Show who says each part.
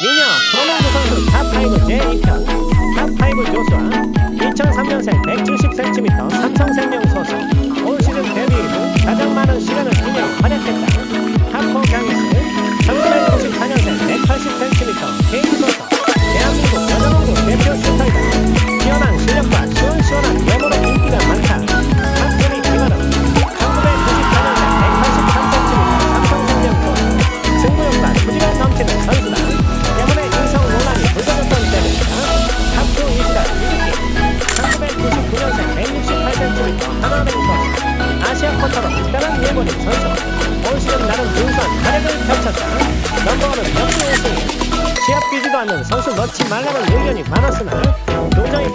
Speaker 1: 미녀 프로농구 선수 탑5 제2편. 탑5 조수아 2003년생 170cm 삼성생명 소 1번이 전성 온 시간 나름 등산 활약을 펼쳤다. 넘버원은 명중했으니 시합 뛰지도 않는 선수 넣지 말라는 의견이 많았으나 굉장히